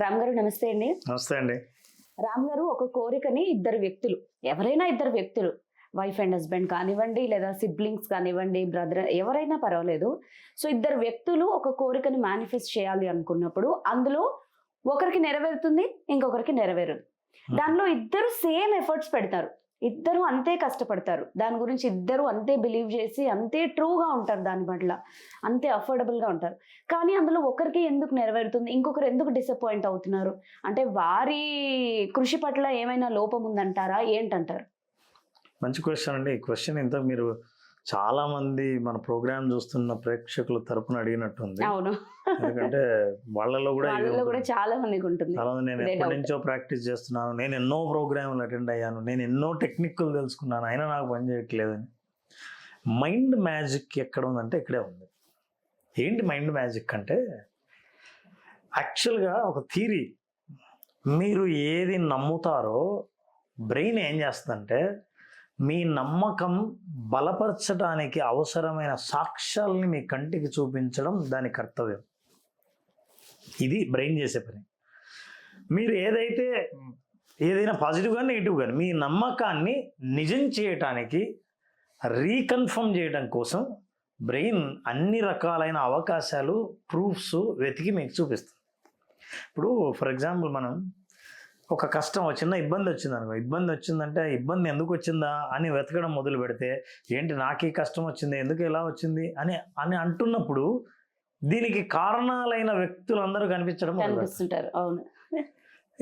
రామ్ గారు నమస్తే అండి. నమస్తే అండి. రామ్ గారు ఒక కోరికని ఇద్దరు వ్యక్తులు ఎవరైనా ఇద్దరు వ్యక్తులు వైఫ్ అండ్ హస్బెండ్ కానివ్వండి లేదా సిబ్లింగ్స్ కానివ్వండి బ్రదర్ ఎవరైనా పర్వాలేదు. సో ఇద్దరు వ్యక్తులు ఒక కోరికని మేనిఫెస్ట్ చేయాలి అనుకున్నప్పుడు అందులో ఒకరికి నెరవేరుతుంది ఇంకొకరికి నెరవేరదు. దానిలో ఇద్దరు సేమ్ ఎఫర్ట్స్ పెడతారు. ఇద్దరు అంతే కష్టపడతారు. దాని గురించి ఇద్దరు అంతే బిలీవ్ చేసి అంతే ట్రూగా ఉంటారు దాని పట్ల. అంతే అఫోర్డబుల్గా ఉంటారు. కానీ అందులో ఒకరికి ఎందుకు నెరవేరుతుంది? ఇంకొకరు ఎందుకు డిసప్పాయింట్ అవుతున్నారు? అంటే వారి కృషి పట్ల ఏమైనా లోపం ఉందంటారా? ఏంటంటారు? మంచి క్వశ్చన్ అండి. ఈ క్వశ్చన్ ఇంత మీరు చాలా మంది మన ప్రోగ్రామ్ చూస్తున్న ప్రేక్షకుల తరపున అడిగినట్టుంది. అవును. ఎందుకంటే వాళ్ళలో కూడా. చాలా మందికి ఉంటుంది. చాలా మంది నేను ఎప్పటి. నుంచో ప్రాక్టీస్ చేస్తున్నాను. నేను ఎన్నో ప్రోగ్రాములు అటెండ్ అయ్యాను. నేను ఎన్నో టెక్నిక్లు తెలుసుకున్నాను. అయినా నాకు పని చేయట్లేదని. మైండ్ మ్యాజిక్ ఎక్కడ ఉందంటే ఇక్కడే ఉంది. ఏంటి మైండ్ మ్యాజిక్ అంటే యాక్చువల్గా ఒక థీరీ. మీరు ఏది నమ్ముతారో బ్రెయిన్ ఏం చేస్తుందంటే మీ నమ్మకం బలపరచడానికి అవసరమైన సాక్ష్యాలని మీ కంటికి చూపించడం దాని కర్తవ్యం. ఇది బ్రెయిన్ చేసే పని. మీరు ఏదైతే ఏదైనా పాజిటివ్ కానీ నెగిటివ్ కానీ మీ నమ్మకాన్ని నిజం చేయటానికి రీకన్ఫర్మ్ చేయడం కోసం బ్రెయిన్ అన్ని రకాలైన అవకాశాలు ప్రూఫ్స్ వెతికి మీకు చూపిస్తుంది. ఇప్పుడు ఫర్ ఎగ్జాంపుల్ మనం ఒక కష్టం చిన్న ఇబ్బంది వచ్చింది అనుకో ఇబ్బంది వచ్చిందంటే ఇబ్బంది ఎందుకు వచ్చిందా? అని వెతకడం మొదలు పెడితే ఏంటి నాకు ఈ కష్టం వచ్చింది? ఎందుకు ఎలా వచ్చింది? అని అని అంటున్నప్పుడు దీనికి కారణాలైన వ్యక్తులందరూ కనిపించడం. కనిపిస్తుంటారు. అవును.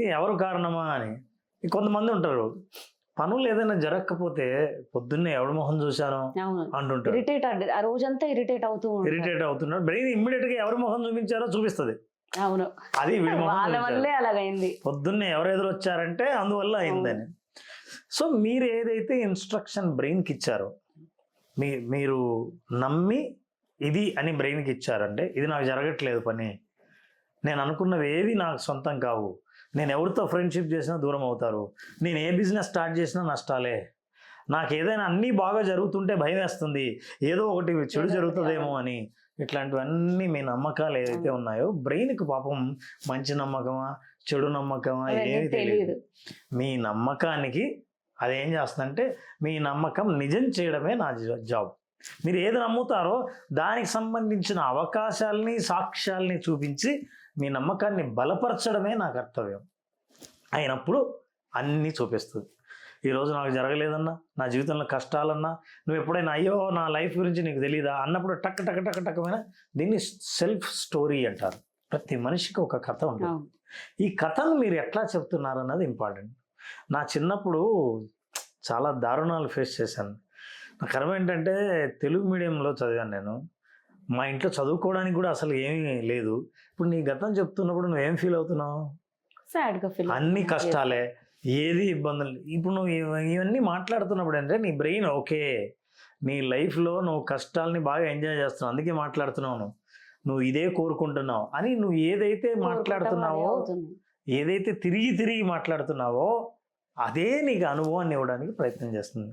ఎవరు కారణమా? అని. కొంతమంది ఉంటారు. పనులు ఏదైనా జరగకపోతే పొద్దున్నే ఎవడు మొహం చూశాను? అంటుంటారు. ఇరిటేట్ ఆ రోజంతా ఇరిటేట్ అవుతూ ఇరిటేట్ అవుతున్నాడు బ్రెయిన్ ఇమ్మీడియట్గా ఎవరి మొహం చూపించారో చూపిస్తుంది. అవును. అది వాళ్ళ. వల్లే అలాగైంది. పొద్దున్నే ఎవరు ఎదురు వచ్చారంటే అందువల్ల అయిందని. సో మీరు ఏదైతే ఇన్స్ట్రక్షన్ బ్రెయిన్కి ఇచ్చారో మీ మీరు నమ్మి ఇది అని బ్రెయిన్కి ఇచ్చారంటే ఇది నాకు జరగట్లేదు పని. నేను అనుకున్నవి ఏవి నాకు సొంతం కావు. నేను ఎవరితో ఫ్రెండ్షిప్ చేసినా దూరం అవుతారు. నేను ఏ బిజినెస్ స్టార్ట్ చేసినా నష్టాలే. నాకు ఏదైనా అన్నీ బాగా జరుగుతుంటే భయం వేస్తుంది ఏదో ఒకటి చెడు జరుగుతుందేమో అని. ఇట్లాంటివన్నీ మీ నమ్మకాలు ఏదైతే ఉన్నాయో బ్రెయిన్కి పాపం మంచి నమ్మకమా చెడు నమ్మకమా ఏమీ తెలియదు. మీ నమ్మకానికి అదేం చేస్తుందంటే మీ నమ్మకం నిజం చేయడమే నా జా- జాబ్. మీరు ఏది నమ్ముతారో దానికి సంబంధించిన అవకాశాలని సాక్ష్యాల్ని చూపించి మీ నమ్మకాన్ని బలపరచడమే నా కర్తవ్యం. అయినప్పుడు అన్నీ చూపిస్తుంది. ఈరోజు నాకు జరగలేదన్నా నా జీవితంలో కష్టాలన్నా నువ్వు ఎప్పుడైనా అయ్యో నా లైఫ్ గురించి నీకు తెలియదా అన్నప్పుడు టక్ టక్ టక్ టక్కమైన దీన్ని సెల్ఫ్ స్టోరీ అంటారు. ప్రతి మనిషికి ఒక కథ ఉంటుంది. ఈ కథను మీరు ఎట్లా చెప్తున్నారు అన్నది ఇంపార్టెంట్. నా చిన్నప్పుడు చాలా దారుణాలు ఫేస్ చేశాను. నా కర్మ ఏంటంటే తెలుగు మీడియంలో చదివాను నేను. మా ఇంట్లో చదువుకోవడానికి కూడా అసలు ఏమీ లేదు. ఇప్పుడు నీ గతం చెప్తున్నప్పుడు నువ్వేం ఫీల్ అవుతున్నావు? అన్ని కష్టాలే. ఏది ఇబ్బందులు ఇప్పుడు నువ్వు ఇవ- ఇవన్నీ మాట్లాడుతున్నప్పుడు అంటే నీ బ్రెయిన్ ఓకే నీ లైఫ్లో నువ్వు కష్టాలని బాగా ఎంజాయ్ చేస్తున్నావు అందుకే మాట్లాడుతున్నావు నువ్వు. నువ్వు ఇదే కోరుకుంటున్నావు అని నువ్వు ఏదైతే మాట్లాడుతున్నావో ఏదైతే తిరిగి తిరిగి మాట్లాడుతున్నావో అదే నీకు అనుభవాన్ని ఇవ్వడానికి ప్రయత్నం చేస్తుంది.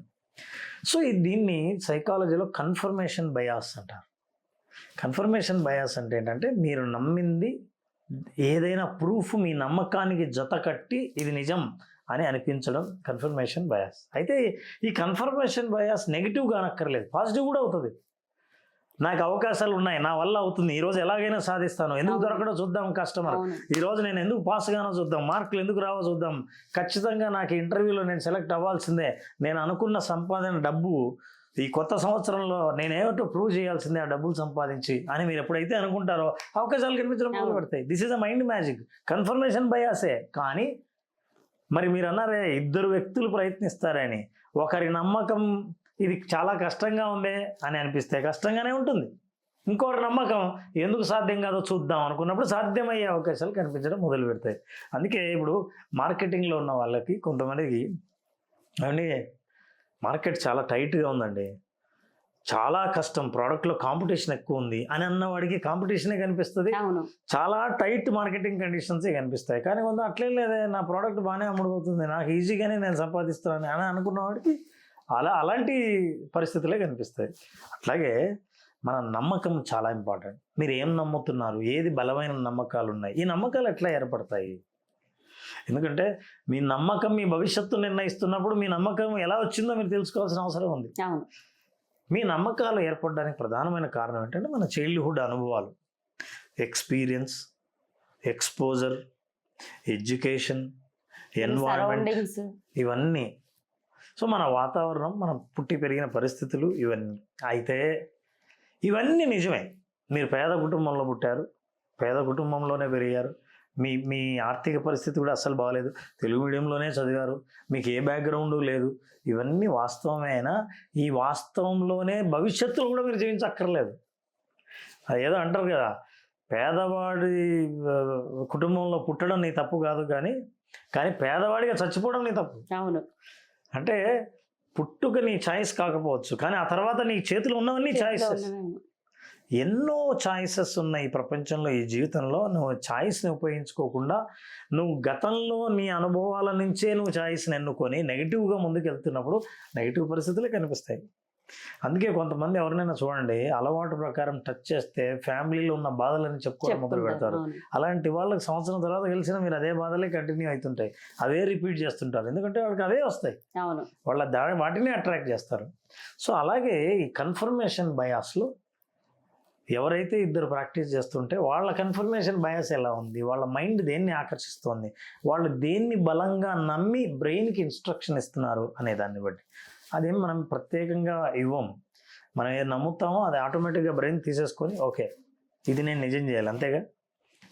సో ఈ దీన్ని సైకాలజీలో కన్ఫర్మేషన్ బయాస్ అంటారు. కన్ఫర్మేషన్ బయాస్ అంటే ఏంటంటే మీరు నమ్మింది ఏదైనా ప్రూఫ్ మీ నమ్మకానికి జత కట్టి ఇది నిజం. అని అనిపించడం కన్ఫర్మేషన్ బయాస్ అయితే ఈ కన్ఫర్మేషన్ బయాస్ నెగిటివ్ కానక్కర్లేదు పాజిటివ్ కూడా అవుతుంది. నాకు అవకాశాలు ఉన్నాయి నా వల్ల అవుతుంది ఈరోజు ఎలాగైనా సాధిస్తాను ఎందుకు. దొరకడో చూద్దాం కస్టమర్ అవును. ఈ రోజు నేను ఎందుకు పాస్ గానో చూద్దాం మార్కులు ఎందుకు రావో చూద్దాం. ఖచ్చితంగా నాకు ఇంటర్వ్యూలో నేను సెలెక్ట్ అవ్వాల్సిందే నేను అనుకున్న సంపాదన డబ్బు ఈ కొత్త సంవత్సరంలో నేనేమిటో ప్రూవ్ చేయాల్సిందే ఆ డబ్బులు సంపాదించి అని మీరు ఎప్పుడైతే అనుకుంటారో అవకాశాలు కనిపించడం మొదలు పెడతాయి this is a mind magic confirmation బయాసే కానీ మరి మీరు అన్నారే ఇద్దరు వ్యక్తులు ప్రయత్నిస్తారని. ఒకరి నమ్మకం ఇది చాలా కష్టంగా ఉందే అని అనిపిస్తే కష్టంగానే ఉంటుంది. ఇంకోటి నమ్మకం ఎందుకు సాధ్యం కాదో చూద్దాం అనుకున్నప్పుడు సాధ్యమయ్యే అవకాశాలు కనిపించడం మొదలు పెడతాయి. అందుకే ఇప్పుడు మార్కెటింగ్లో ఉన్న వాళ్ళకి కొంతమందికి అవన్నీ మార్కెట్ చాలా టైట్గా ఉందండి. చాలా కష్టం. ప్రోడక్ట్లో కాంపిటీషన్ ఎక్కువ ఉంది అని అన్నవాడికి కాంపిటీషనే కనిపిస్తుంది. చాలా టైట్ మార్కెటింగ్ కండిషన్సే కనిపిస్తాయి. కానీ కొంత అట్లే లేదే నా ప్రోడక్ట్ బాగానే అమ్ముడుపోతుంది నాకు ఈజీగానే నేను సంపాదిస్తున్నాను అని అనుకున్నవాడికి అలా అలాంటి పరిస్థితులే కనిపిస్తాయి. అట్లాగే మన నమ్మకం చాలా ఇంపార్టెంట్. మీరు ఏం నమ్ముతున్నారు? ఏది బలమైన నమ్మకాలు ఉన్నాయి ఈ నమ్మకాలు ఎట్లా ఏర్పడతాయి? ఎందుకంటే మీ నమ్మకం మీ భవిష్యత్తు నిర్ణయిస్తున్నప్పుడు మీ నమ్మకం ఎలా వచ్చిందో మీరు తెలుసుకోవాల్సిన అవసరం ఉంది. మీ నమ్మకాలు ఏర్పడడానికి ప్రధానమైన కారణం ఏంటంటే మన చైల్డ్హుడ్ అనుభవాలు. ఎక్స్పీరియన్స్ ఎక్స్పోజర్ ఎడ్యుకేషన్ ఎన్వైరన్మెంట్ ఇవన్నీ. సో మన వాతావరణం మనం పుట్టి పెరిగిన పరిస్థితులు ఇవన్నీ అయితే ఇవన్నీ నిజమే. మీరు పేద కుటుంబంలో పుట్టారు పేద కుటుంబంలోనే పెరిగారు మీ మీ ఆర్థిక పరిస్థితి కూడా అస్సలు బాగాలేదు. తెలుగు మీడియంలోనే చదివారు. మీకు ఏ బ్యాక్గ్రౌండ్ లేదు. ఇవన్నీ వాస్తవమే అయినా ఈ వాస్తవంలోనే భవిష్యత్తులో కూడా మీరు జీవించక్కర్లేదు. అది ఏదో అంటారు కదా పేదవాడి కుటుంబంలో పుట్టడం నీ తప్పు కాదు కానీ కానీ పేదవాడిగా చచ్చిపోవడం నీ తప్పు. అవును. అంటే పుట్టుక నీ ఛాయిస్ కాకపోవచ్చు. కానీ ఆ తర్వాత నీ చేతిలో ఉన్నవన్నీ ఉన్నవేమో. ఎన్నో ఛాయిసెస్ ఉన్నాయి ఈ ప్రపంచంలో ఈ జీవితంలో. నువ్వు ఛాయిస్ని ఉపయోగించుకోకుండా నువ్వు గతంలో నీ అనుభవాల నుంచే నువ్వు ఛాయిస్ని ఎన్నుకొని నెగిటివ్గా ముందుకు వెళ్తున్నప్పుడు నెగిటివ్ పరిస్థితులే కనిపిస్తాయి. అందుకే కొంతమంది ఎవరినైనా చూడండి అలవాటు ప్రకారం టచ్ చేస్తే ఫ్యామిలీలో ఉన్న బాధలని చెప్పుకోవడం మొదలు పెడతారు. అలాంటి వాళ్ళకి సంవత్సరం తర్వాత కలిసినా మీరు అదే బాధలే కంటిన్యూ అవుతుంటాయి. అవే రిపీట్ చేస్తుంటారు. ఎందుకంటే వాళ్ళకి అవే వస్తాయి. వాళ్ళ దా వాటిని అట్రాక్ట్ చేస్తారు. సో అలాగే ఈ కన్ఫర్మేషన్ బయాస్లో ఎవరైతే ఇద్దరు ప్రాక్టీస్ చేస్తుంటే వాళ్ళ కన్ఫర్మేషన్ బయాస్ ఎలా ఉంది? వాళ్ళ మైండ్ దేన్ని ఆకర్షిస్తోంది? వాళ్ళు దేన్ని బలంగా నమ్మి బ్రెయిన్కి ఇన్స్ట్రక్షన్ ఇస్తున్నారు అనే దాన్ని బట్టి. అదేం మనం ప్రత్యేకంగా ఇవ్వం. మనం ఏది నమ్ముతామో అది ఆటోమేటిక్గా బ్రెయిన్ తీసేసుకొని ఓకే ఇది నేను నిజం చేయాలి. అంతేగా?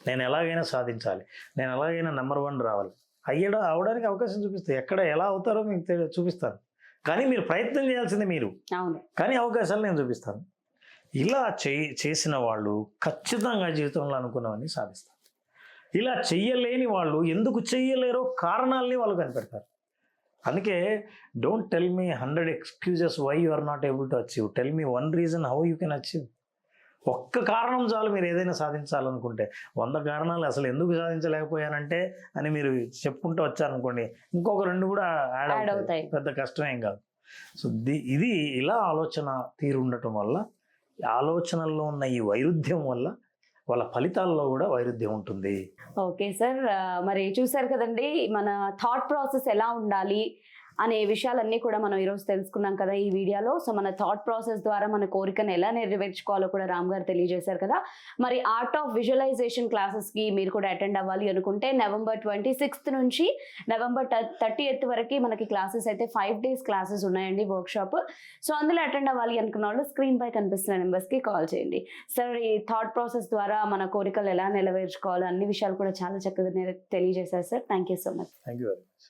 నేను ఎలాగైనా సాధించాలి. నేను ఎలాగైనా నెంబర్ వన్ రావాలి. అయ్యడం అవడానికి అవకాశం చూపిస్తాయి ఎక్కడ ఎలా అవుతారో మీకు చూపిస్తాను. కానీ మీరు ప్రయత్నం చేయాల్సింది మీరు. కానీ అవకాశాలు నేను చూపిస్తాను. ఇలా చే చేసిన వాళ్ళు ఖచ్చితంగా జీవితంలో అనుకున్నవన్నీ సాధిస్తారు. ఇలా చెయ్యలేని వాళ్ళు ఎందుకు చెయ్యలేరో కారణాలని వాళ్ళు కనిపెడతారు. అందుకే don't tell me hundred excuses why you are not able to achieve tell me one reason how you can achieve ఒక్క కారణం చాలు మీరు ఏదైనా సాధించాలనుకుంటే. వంద కారణాలు అసలు ఎందుకు సాధించలేకపోయానంటే అని మీరు చెప్పుకుంటూ వచ్చారనుకోండి ఇంకొక రెండు కూడా యాడ్ అవుతాయి. పెద్ద కష్టమేం కాదు. సో ది ఇది ఇలా ఆలోచన తీరు ఉండటం వల్ల ఆలోచనల్లో ఉన్న ఈ వైరుధ్యం వల్ల వాళ్ళ ఫలితాల్లో కూడా వైరుధ్యం ఉంటుంది. Okay sir. మరి చూసారు కదండి మన థాట్ ప్రాసెస్ ఎలా ఉండాలి అనే విషయాలన్నీ కూడా మనం ఈరోజు తెలుసుకున్నాం కదా ఈ వీడియోలో. సో మన థాట్ ప్రాసెస్ ద్వారా మన కోరికను ఎలా నెరవేర్చుకోవాలో కూడా రామ్ గారు తెలియజేశారు కదా. మరి ఆర్ట్ ఆఫ్ విజువలైజేషన్ క్లాసెస్కి మీరు కూడా అటెండ్ అవ్వాలి అనుకుంటే నవంబర్ ట్వంటీ సిక్స్త్ నుంచి నవంబర్ థర్టీ ఎయిత్ వరకు మనకి క్లాసెస్ అయితే ఫైవ్ డేస్ క్లాసెస్ ఉన్నాయండి వర్క్షాప్ సో అందులో అటెండ్ అవ్వాలి అనుకున్న వాళ్ళు స్క్రీన్ పై కనిపిస్తున్న నెంబర్స్కి కాల్ చేయండి. సార్ ఈ థాట్ ప్రాసెస్ ద్వారా మన కోరికలు ఎలా నెరవేర్చుకోవాలో అన్ని విషయాలు కూడా చాలా చక్కగా తెలియజేశారు sir thank you so much thank you very much